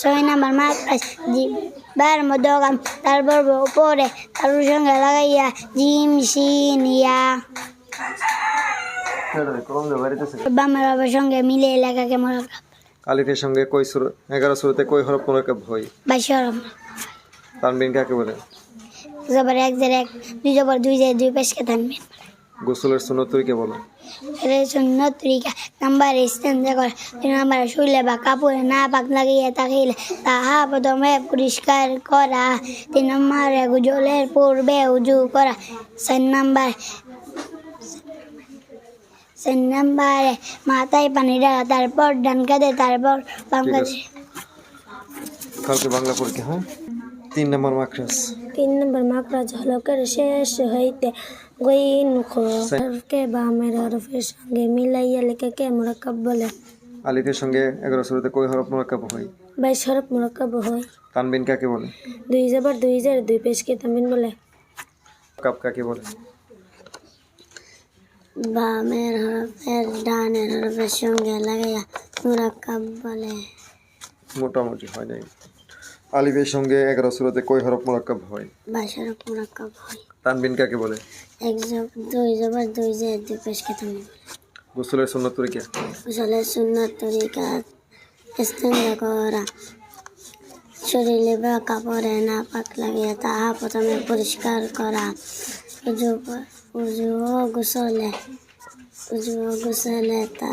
ছয় নাম্বার মাকড়াস জিব্বার মধ্যকান তারপর উপরে তারুর সঙ্গে লাগাইয়া জিম কলম বামের সঙ্গে মিলে এলাকাকে মোরা আলিফের সঙ্গে কই সুর এগারো সুরতে কই হরফ মোরাকাব হয় বাইশরম তানবিন কাকে বলে জবর এক জের এক দুই জবর দুই জের দুই পেশকে থানবেন গোসলের সুন্নত তরিকে বলো। এটা সুন্নত তরিকা নাম্বার ইস্তেঞ্জা করে তিন নাম্বার শুইলে বা কাপড়ে না পাক লাগিয়ে থাকিলে তাহা প্রথমে পরিষ্কার করা। তিন নম্বরে গুজলের পূর্বে উজু করা। চার নাম্বার চার নাম্বারে মাথায় পানি রাখা তারপর ডান কাঁধে তারপর বাম কাঁধে। কালকে বাংলা পরীক্ষা হ্যাঁ? তিন নম্বর মাকড়াস। তিন নম্বর মাকড়া ঝলকের শেষ হইতে গইন কে বামের হরফের সঙ্গে মিলাইয়া লেখাকে মোরাক্কাব বলে? আলিফের সঙ্গে এগারো সুরতে কই হরফ মোরাকাব হয়? বাইশ হরফ মোরাক্কাব হয়। তানবিন কাকে বলে? দুই জবর দুই জের দুই পেশকে তামিন বলে। কাপ কাকে বলে? বামের হরফের ডানের হরফের সঙ্গে লাগাইয়া মোরাক্কাব বলে। মোটামুটি হয় নাই। আলিফের সঙ্গে এগারো সুরতে কই হরফ মোরাকাব হয়? বাইশ হরফ মোরাক্কাব হয়। তানবিন কাকে বলে? এক জব দুই জবর দুই জের দুই পেশকে তামিন বলে গোসলের সুন্নত তরিকা আসলে সুন্নত তরিকা করা। শরীরে বা কাপড়ে না পাক লাগিয়ে তাহা প্রথমে পরিষ্কার করা। উজু উজু গোসলে উজু গোসলে তা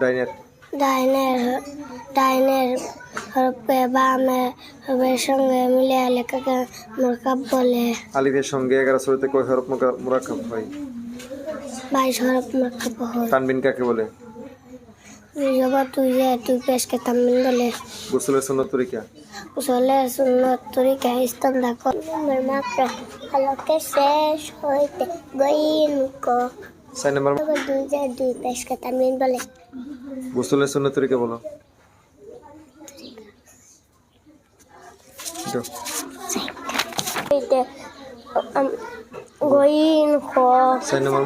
ডাইনের। ডাইনের ডাইনের হরপে বামের হরপের সঙ্গে মিলে লেখাকে মোরকাব বলে। আলিফের সঙ্গে এগারো সুরতে কই হরফ মোরাকাব হয়? বাইশ হরপ মোরকাব হয়। তানবিন কাকে বলে? জবর যে দুই পেশকে তামিল বলে। গোসলের সুন্নত তরিকা উসলে সুন্নত তরিকা ইস্তান দেখো। আলোকে শেষ হইতে গইন কো চার নম্বর দুই যে দুই পেশকে তামিল বলে। গোসলের সুন্নত তরিকা বলো। গইন কো নম্বর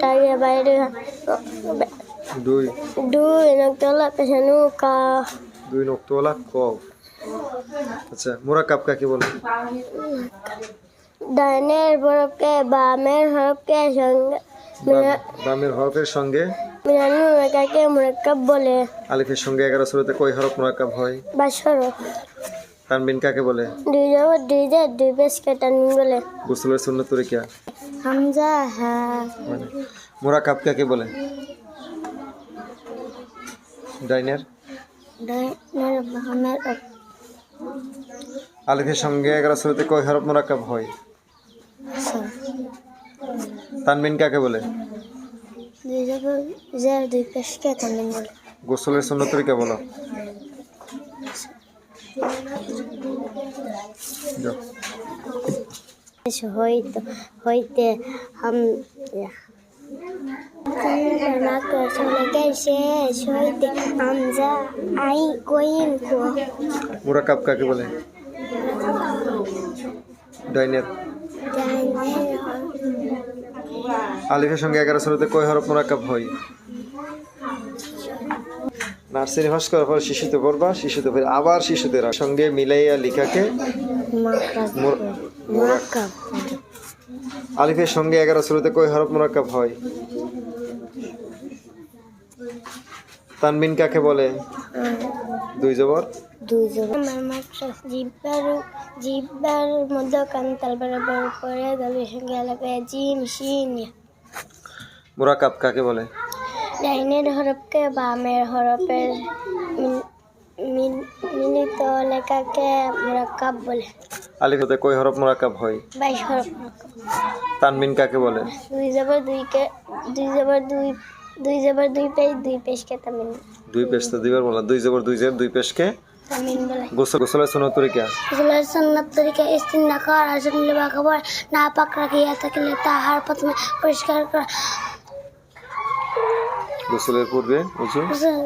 tanya bayar দুই। Duh, nak tolak pesanuka. দুই নক্তওয়ালা কব আচ্ছা মোরাকাব কাকে বলে? ডানের বরফকে বামের হরফকে সঙ্গে বামের হরফের সঙ্গে? মিলানো লেখাকে মুরাক্কাব বলে। আলিফের সঙ্গে এগারো সুরতে কই হরফ মোরাকাব হয়? বাসর তানবিন কাকে বলে? দুই জবর দুই যে দুই পেশকে টানিন বলে। গোসলের সুন্নত তরিকা হামজা হ্যাঁ মানে কাকে বলে? ডাইনের? ডানের বামের আলিফের সঙ্গে এগারো সুরতে কই হরফ মোরাকাব হয়? তানবিন কাকে বলে? গোসলের সুন্নত তরিকা বলো। হইতে হইতে হাম কে শেষ আই কইন কো মোরাকাব কাকে বলে? ডাইনের। আলিফের সঙ্গে এগারো সুরতে কই হরফ মোরাকাব হয়? নার্সারি পাস করার পর শিশুতে পড়বা শিশুতে পড়ে আবার শিশুদের সঙ্গে মিলাইয়া লিখাকে আলিফের সঙ্গে এগারো সুরতে কই হরফ মোরাকাব হয়? তানবিন কাকে বলে? দুই জবর? দুই জন আমার মাত্র জিব্বার জিব্বার মধ্যে কান তাল বরাবর পরে গলের সঙ্গে এলাকায় জিম শিন মোরাকাব কাকে বলে? ডাইনের হরফকে বামের হরফের মিল- মিল- মিলিত লেখাকে মুরাক্কাব বলে। আলিফতে কই হরফ মোরাকাব হয়? বাইশ হরফ মুরাক্কাব তানবিন কাকে বলে? দুই জবর দুই কে দুই জবর দুই দুই জবর দুই পেশ দুই পেশকে তামিন দুই পেশ তো দুইবার বললাম দুই জবর দুই জের দুই পেশকে গোসল গোসলের সুন্নত তরিকা গোসলের তরিকা ইস্তিনজা করা শরীরে বা খাবার না পাক রাখিয়া থাকলে তাহার প্রথমে পরিষ্কার করা। গোসলের পূর্বে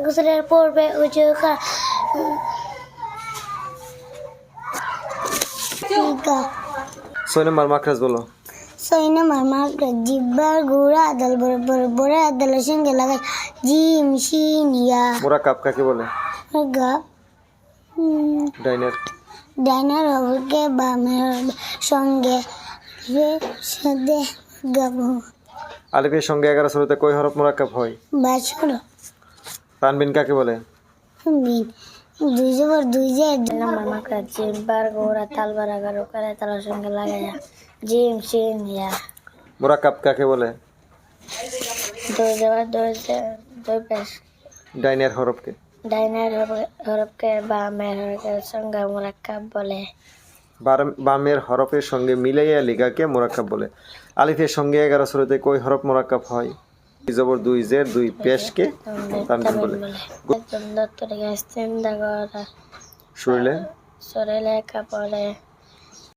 গোসলের পূর্বে উজু করা। ছয় নম্বর বলো। ছয় নম্বর মার্কা জিব্বার গুড়া আদাল বরাবর বড় আদালের সঙ্গে লাগাই। জিম শিন ইয়া মোরা কাপ কাকে বলে? গা ডাইনার। ডাইনার হবকে বামের সঙ্গে। সাথে গাবো আলিফের সঙ্গে এগারো শুরুতে কই হরফ মোরাক্কাব হয়? বাছর। তানবিন কাকে বলে? বিন দুই জবর দুই যে নম্বর মার্কা জিব্বার গুড়া তাল বরাবর করে তালের সঙ্গে লাগাইয়া জিম শিন ইয়া মোরাক্কাব কাকে বলে? দুই জবর দুই ডাইনার হরফকে? ডাইনার হরফকে বামের হরফের সঙ্গে মুরাক্কাব বলে। বামের হরফের সঙ্গে মিলাইয়া লিগাকে মোরাক্কাব বলে। আলিফের সঙ্গে এগারো শুরুতে কই হরফ মোরাক্কাব হয়? জবর দুই জের দুই পেশকে তানবিন বলে। শরীরে শরীরে কাপড়ে